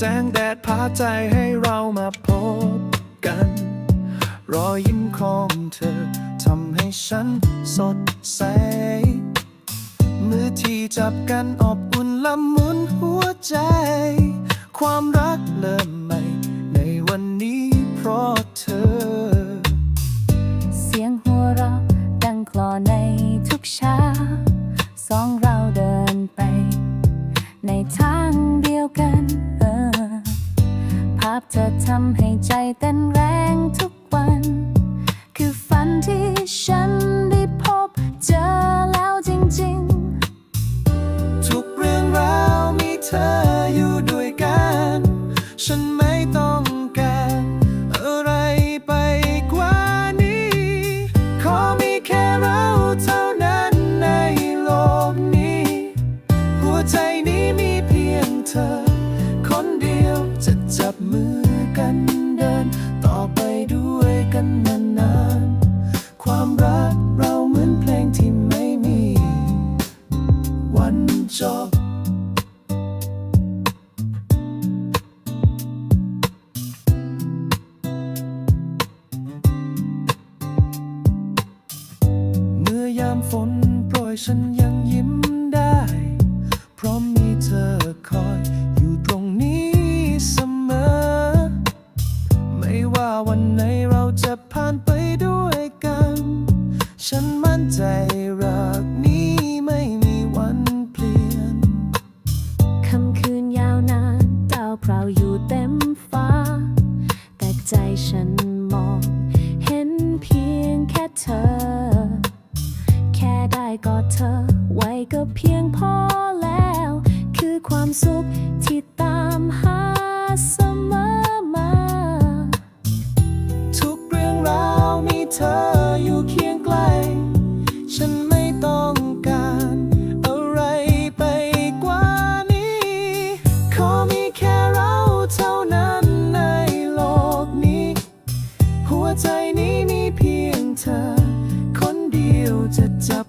แสงแดดพาใจให้เรามาพบกัน รอยยิ้มของเธอทำให้ฉันสดใสมือที่จับกันอบอุ่นละมุนหัวใจ ความรักเริ่มใหม่ ในวันนี้เพราะเธอ เสียงหัวเราะดังคลอในทุกเช้า สองเราเดินไป ในทางเดียวกัน ภาพเธอทำให้ใจเต้นแรงทุก ฝนโปรยฉันยังยิ้มได้ เพราะมีเธอคอยอยู่ตรงนี้เสมอ ไม่ว่าวันไหนเราจะผ่านไปด้วยกัน ฉันมั่นใจรักนี้ไม่มีวันเปลี่ยนค่ำคืนยาวนานดาวพราวอยู่เต็มฟ้า แต่ใจฉันมอง เห็นเพียงแค่เธอ กอดเธอไว้ก็เพียงพอแล้ว คือความสุขที่ตามหาเสมอมา ทุกเรื่องราวมีเธออยู่เคียงใกล้ฉันไม่ต้องการอะไรไปกว่านี้ ขอมีแค่เราเท่านั้นในโลกนี้ หัวใจนี้มีเพียงเธอ คนเดียวจะจับ